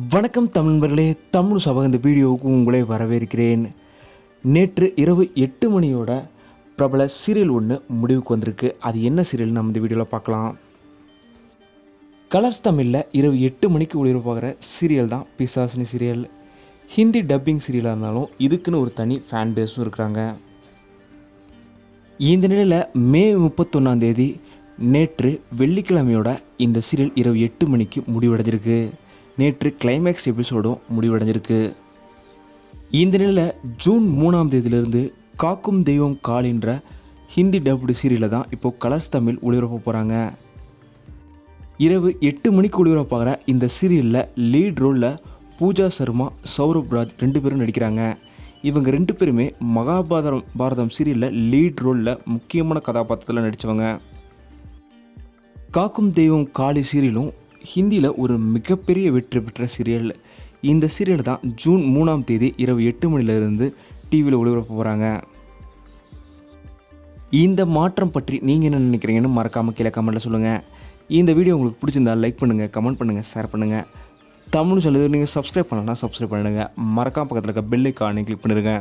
வணக்கம் தமிழ் தமிழ் சபக இந்த வீடியோவுக்கு உங்களை வரவேற்கிறேன். நேற்று இரவு எட்டு மணியோட பிரபல சீரியல் ஒன்று முடிவுக்கு வந்திருக்கு. அது என்ன சீரியல் நம்ம இந்த வீடியோவில் பார்க்கலாம். கலர்ஸ் தமிழில் இரவு எட்டு மணிக்கு ஒளிபரப்பாகிற சீரியல் தான் பிசாசினி சீரியல். ஹிந்தி டப்பிங் சீரியலாக இருந்தாலும் இதுக்குன்னு ஒரு தனி ஃபேன் பேஸும் இருக்கிறாங்க. இந்த நிலையில் மே முப்பத்தொன்னாம் தேதி நேற்று வெள்ளிக்கிழமையோட இந்த சீரியல் இரவு எட்டு மணிக்கு முடிவடைஞ்சிருக்கு. நேற்று கிளைமேக்ஸ் எபிசோடும் முடிவடைஞ்சிருக்கு. இந்த நிலையில் ஜூன் மூணாம் தேதியிலிருந்து காக்கும் தெய்வம் காலின்ற ஹிந்தி டப்டு சீரியலில் தான் இப்போ கலர்ஸ் தமிழ் ஒளிபரப்ப போகிறாங்க இரவு எட்டு மணிக்கு ஒளிபரப்பாகிற இந்த சீரியலில் லீட் ரோலில் பூஜா சர்மா சௌரப் ராஜ் ரெண்டு பேரும் நடிக்கிறாங்க. இவங்க ரெண்டு பேருமே மகாபாரதம் பாரதம் சீரியலில் லீட் ரோலில் முக்கியமான கதாபாத்திரத்தில் நடித்தவங்க காக்கும் தெய்வம் காளி சீரியலும் ஹிந்தியில் ஒரு மிகப்பெரிய வெற்றி பெற்ற சீரியல் இந்த சீரியல் தான் ஜூன் மூணாம் தேதி இரவு எட்டு மணிலேருந்து டிவியில் ஒளிபரப்ப போகிறாங்க இந்த மாற்றம் பற்றி நீங்கள் என்ன நினைக்கிறீங்கன்னு மறக்காமல் கீழே கமெண்ட்டில் சொல்லுங்கள் இந்த வீடியோ உங்களுக்கு பிடிச்சிருந்தா லைக் பண்ணுங்கள் கமெண்ட் பண்ணுங்கள் ஷேர் பண்ணுங்கள் தமிழ் சொல்லுது நீங்கள் சப்ஸ்கிரைப் பண்ணலன்னா சப்ஸ்கிரைப் பண்ணுங்கள் மறக்காம பக்கத்தில் இருக்க பெல் ஐக்கானை கிளிக் பண்ணிடுங்க.